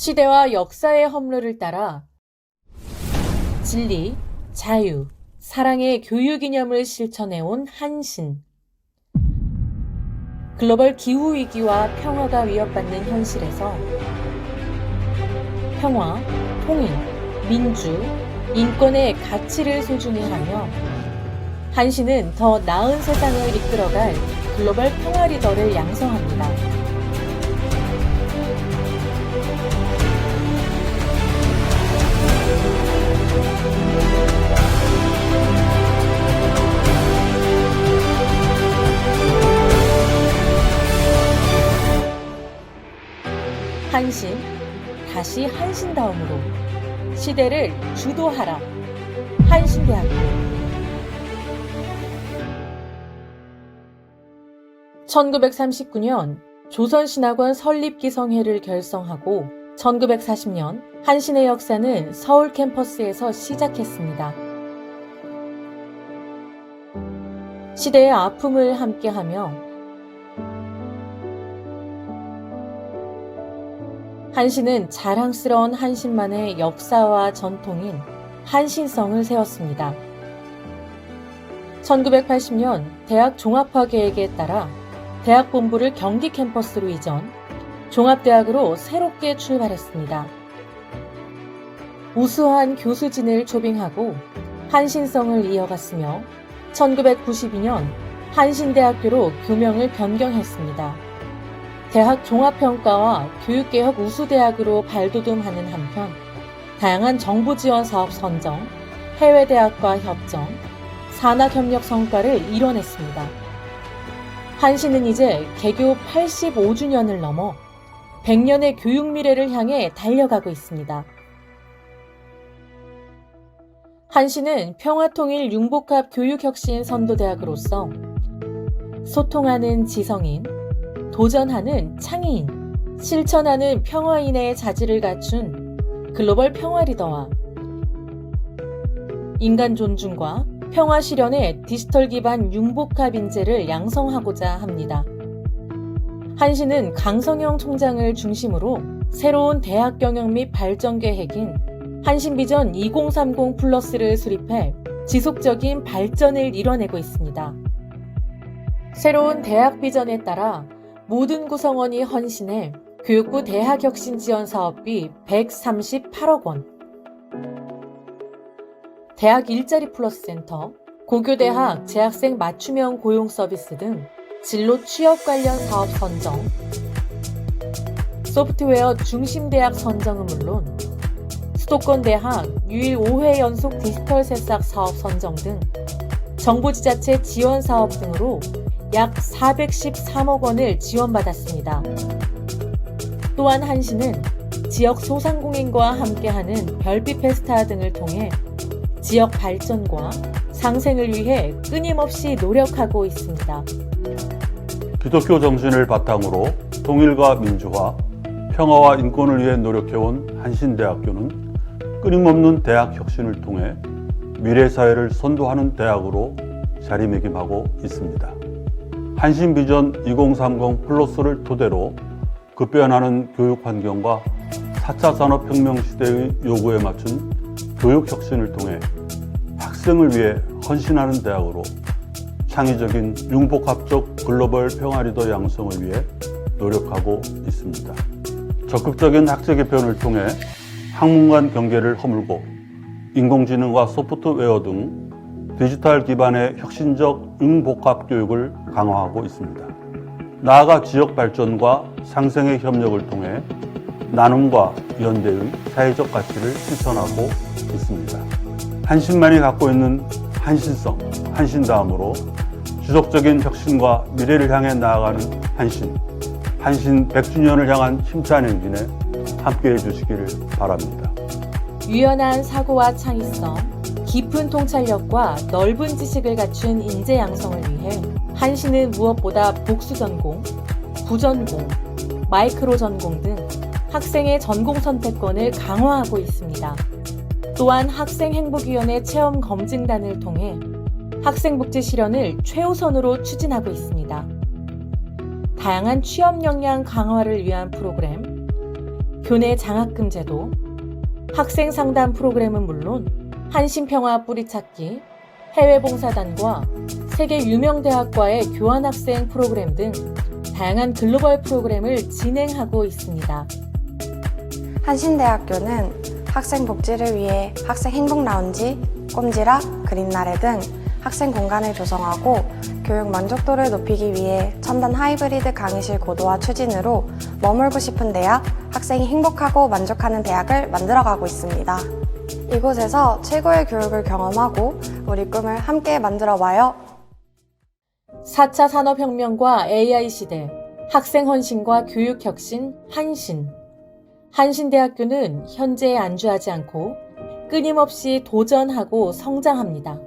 시대와 역사의 허물을 따라 진리, 자유, 사랑의 교육 이념을 실천해온 한신. 글로벌 기후 위기와 평화가 위협받는 현실에서 평화, 통일, 민주, 인권의 가치를 소중히 하며 한신은 더 나은 세상을 이끌어갈 글로벌 평화 리더를 양성합니다. 다시 한신다움으로 시대를 주도하라. 한신대학교. 1939년 조선신학원 설립기성회를 결성하고 1940년 한신의 역사는 서울 캠퍼스에서 시작했습니다. 시대의 아픔을 함께하며 한신은 자랑스러운 한신만의 역사와 전통인 한신성을 세웠습니다. 1980년 대학 종합화 계획에 따라 대학 본부를 경기 캠퍼스로 이전, 종합대학으로 새롭게 출발했습니다. 우수한 교수진을 조빙하고 한신성을 이어갔으며 1992년 한신대학교로 교명을 변경했습니다. 대학 종합평가와 교육개혁 우수대학으로 발돋움하는 한편 다양한 정부 지원 사업 선정, 해외 대학과 협정, 산학 협력 성과를 이뤄냈습니다. 한신은 이제 개교 85주년을 넘어 100년의 교육 미래를 향해 달려가고 있습니다. 한신은 평화통일 융복합 교육혁신 선도대학으로서 소통하는 지성인, 도전하는 창의인, 실천하는 평화인의 자질을 갖춘 글로벌 평화 리더와 인간 존중과 평화 실현의 디지털 기반 융복합 인재를 양성하고자 합니다. 한신은 강성영 총장을 중심으로 새로운 대학 경영 및 발전 계획인 한신비전 2030 플러스를 수립해 지속적인 발전을 이뤄내고 있습니다. 새로운 대학 비전에 따라 모든 구성원이 헌신해 교육부 대학혁신 지원 사업비 138억 원, 대학 일자리 플러스 센터, 고교대학 재학생 맞춤형 고용 서비스 등 진로 취업 관련 사업 선정, 소프트웨어 중심 대학 선정은 물론 수도권 대학 유일 5회 연속 디지털 새싹 사업 선정 등 정부 지자체 지원 사업 등으로 약 413억 원을 지원받았습니다. 또한 한시는 지역 소상공인과 함께하는 별빛 페스타 등을 통해 지역 발전과 상생을 위해 끊임없이 노력하고 있습니다. 기독교 정신을 바탕으로 통일과 민주화, 평화와 인권을 위해 노력해온 한신대학교는 끊임없는 대학 혁신을 통해 미래 사회를 선도하는 대학으로 자리매김하고 있습니다. 한신비전 2030 플러스를 토대로 급변하는 교육 환경과 4차 산업혁명 시대의 요구에 맞춘 교육 혁신을 통해 학생을 위해 헌신하는 대학으로 창의적인 융복합적 글로벌 평화 리더 양성을 위해 노력하고 있습니다. 적극적인 학제 개편을 통해 학문 간 경계를 허물고 인공지능과 소프트웨어 등 디지털 기반의 혁신적 융복합 교육을 강화하고 있습니다. 나아가 지역 발전과 상생의 협력을 통해 나눔과 연대의 사회적 가치를 실천하고 있습니다. 한신만이 갖고 있는 한신성, 한신다음으로 지속적인 혁신과 미래를 향해 나아가는 한신, 한신 100주년을 향한 힘찬 행진에 함께해 주시기를 바랍니다. 유연한 사고와 창의성, 깊은 통찰력과 넓은 지식을 갖춘 인재 양성을 위해 한신은 무엇보다 복수 전공, 부전공, 마이크로 전공 등 학생의 전공 선택권을 강화하고 있습니다. 또한 학생행복위원회 체험 검증단을 통해 학생복지 실현을 최우선으로 추진하고 있습니다. 다양한 취업 역량 강화를 위한 프로그램, 교내 장학금 제도, 학생 상담 프로그램은 물론 한신평화 뿌리찾기, 해외봉사단과 세계 유명 대학과의 교환학생 프로그램 등 다양한 글로벌 프로그램을 진행하고 있습니다. 한신대학교는 학생 복지를 위해 학생 행복 라운지, 꼼지락, 그린나래 등 학생 공간을 조성하고 교육 만족도를 높이기 위해 첨단 하이브리드 강의실 고도화 추진으로 머물고 싶은 대학, 학생이 행복하고 만족하는 대학을 만들어가고 있습니다. 이곳에서 최고의 교육을 경험하고 우리 꿈을 함께 만들어 봐요. 4차 산업혁명과 AI 시대, 학생 헌신과 교육 혁신, 한신. 한신대학교는 현재에 안주하지 않고 끊임없이 도전하고 성장합니다.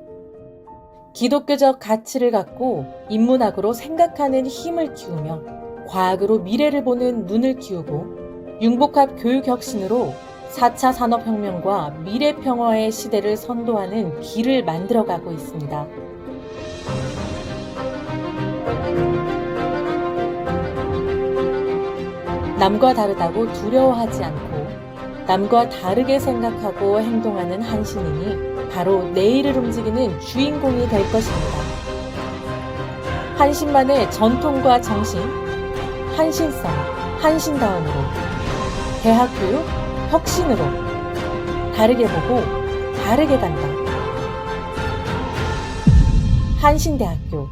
기독교적 가치를 갖고 인문학으로 생각하는 힘을 키우며 과학으로 미래를 보는 눈을 키우고 융복합 교육 혁신으로 4차 산업혁명과 미래 평화의 시대를 선도하는 길을 만들어가고 있습니다. 남과 다르다고 두려워하지 않고 남과 다르게 생각하고 행동하는 한신인이 바로 내일을 움직이는 주인공이 될 것입니다. 한신만의 전통과 정신, 한신성, 한신다움으로 대학 교육 혁신으로 다르게 보고 다르게 간다. 한신대학교